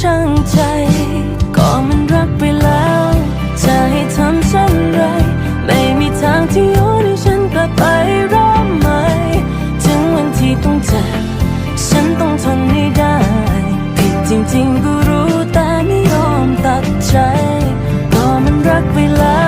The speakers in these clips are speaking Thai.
ช่างใจ ก็มันรักไปแล้ว จะให้ทำเช่นไร ไม่มีทางที่ย้อนให้ฉันกลับไปริ่มใหม่ ถึงวันที่ต้องเจ็บฉันต้องทนให้ได้ ผิดจริงๆก็รู้แต่ไม่ยอมตัดใจ ก็มันรักไปแล้ว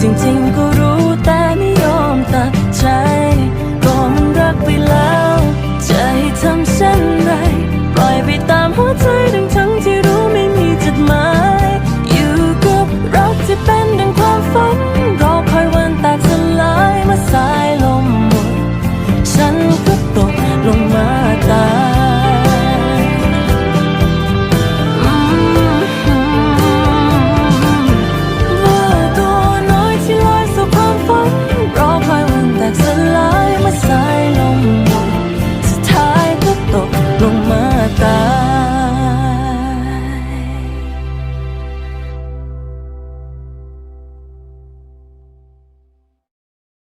静静孤